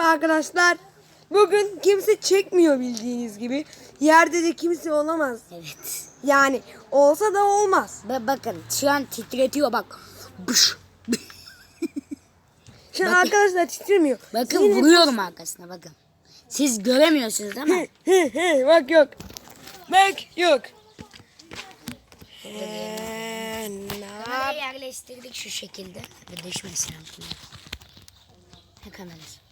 Merhaba arkadaşlar. Bugün kimse çekmiyor bildiğiniz gibi. Yerde de kimse olamaz. Evet. Yani olsa da olmaz. Ba- bakın şu an titretiyor bak. Bış. Şu an Bakın. arkadaşlar titremiyor. Bakın Yine- vuruyorum arkasına bakın. Siz göremiyorsunuz değil mi? Hı, hı, Bak yok. Bak yok. Ee, Kamerayı yerleştirdik şu şekilde. Düşmesin. Ne kamerası?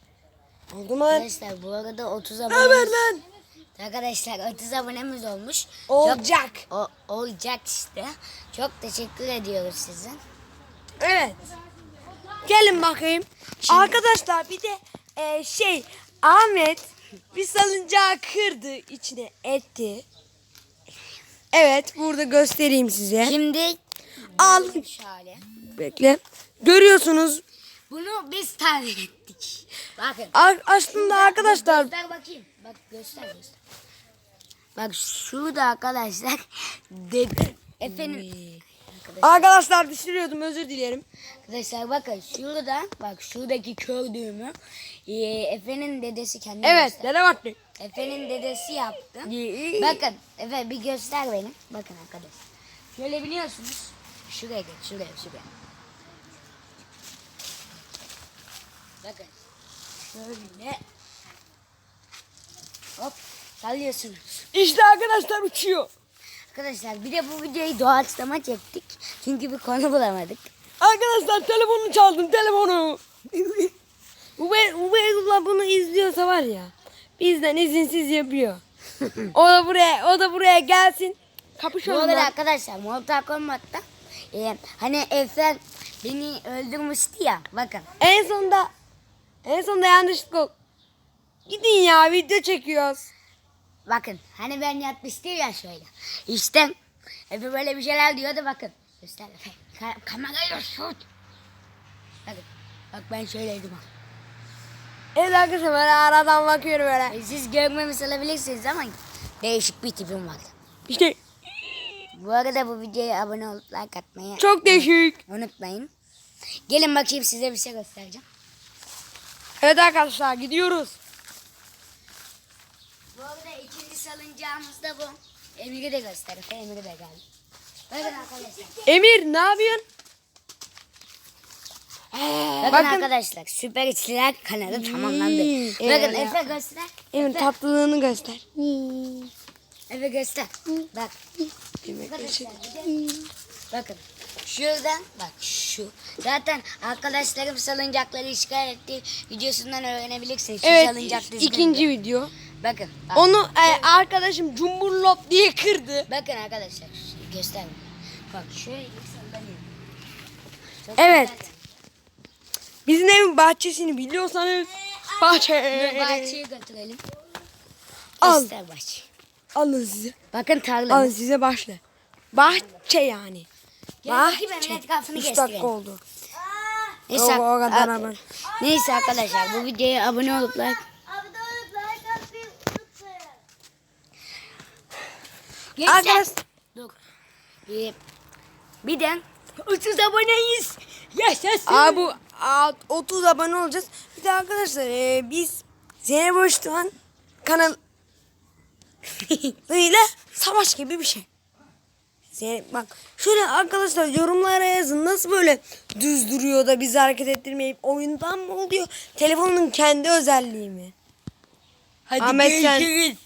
Oldu mu? Arkadaşlar bu arada 30 Haber abonemiz. lan. Arkadaşlar 30 abonemiz olmuş. Olacak. Çok, o, olacak işte. Çok teşekkür ediyoruz size. Evet. Gelin bakayım. Arkadaşlar bir de e, şey Ahmet bir salıncağı kırdı içine etti. Evet burada göstereyim size. Şimdi Al. Bekle. Görüyorsunuz. Bunu biz tahmin ettik. Bakın. A- aslında arkadaşlar Göster bakayım. Bak göster göster. Bak şurada arkadaşlar dedi. Efendim. arkadaşlar düşürüyordum özür dilerim. Arkadaşlar bakın şurada bak şuradaki kör düğümü e, Efe'nin dedesi kendi Evet göster. dede baktı. Efe'nin dedesi yaptı. Bakın Efe bir göster benim. Bakın arkadaşlar. Şöyle biliyorsunuz. Şuraya geç şuraya şuraya. Bakın. Şöyle. Hop sallıyorsunuz. İşte arkadaşlar uçuyor. Arkadaşlar bir de bu videoyu doğaçlama çektik. Çünkü bir konu bulamadık. Arkadaşlar telefonunu çaldım telefonu. Ube, Ubeydullah bunu izliyorsa var ya bizden izinsiz yapıyor. o da buraya o da buraya gelsin. Kapışalım. arada lan. arkadaşlar Mortal Kombat'ta e, hani Efe beni öldürmüştü ya bakın. En sonunda en sonunda yanlışlıkla Gidin ya video çekiyoruz. Bakın hani ben yatmıştım ya şöyle. İşte Efe böyle bir şeyler diyordu bakın. Göster Efe. Ka- kamerayla şut. Bakın. Bak ben şöyleydim. ha. Evet arkadaşlar böyle aradan bakıyorum böyle. E, Siz görmemiş olabilirsiniz ama değişik bir tipim vardı. İşte Bu arada bu videoya abone olup like atmayı çok değişik. unutmayın. Gelin bakayım size bir şey göstereceğim. Evet arkadaşlar gidiyoruz. Bu arada ikinci salıncağımız da bu. Emir'i de göster. Efe Emir'i de geldi. Bakın arkadaşlar. Emir ne yapıyorsun? Bakın, Bakın. arkadaşlar Süper İçliler kanalı tamamlandı. Bakın. Efe göster. Emir tatlılığını göster. Efe göster. Bak. Arkadaşlar bir de- Bakın. Şuradan bak şu. Zaten arkadaşlarım salıncakları işgal etti. Videosundan öğrenebilirsiniz. Şu Evet salıncak ikinci video. Bakın. Bak. Onu e, arkadaşım cumburlop diye kırdı. Bakın arkadaşlar. Göster. Bak şöyle. Çok Evet. güzel. Bizim evin bahçesini biliyorsanız bahçe. Dur, bahçeye götürelim. Al. Göster bahçe. Alın size. Bakın Alın tarlamız. size başla. Bahçe yani. Etrafını Üç gösterelim. dakika oldu. Neyse, O- o kadar a- hemen. neyse arkadaşlar bu videoya abone olup like Gençler. Arkadaş Dur. Bir de 30 aboneyiz. Yaşasın. Aa, 30 abone olacağız. Bir de arkadaşlar e, biz Zeynep Öztürk'ün kanal ile savaş gibi bir şey. Zeynep bak şöyle arkadaşlar yorumlara yazın nasıl böyle düz duruyor da bizi hareket ettirmeyip oyundan mı oluyor? Telefonun kendi özelliği mi? Hadi Ahmet sen- görüşürüz.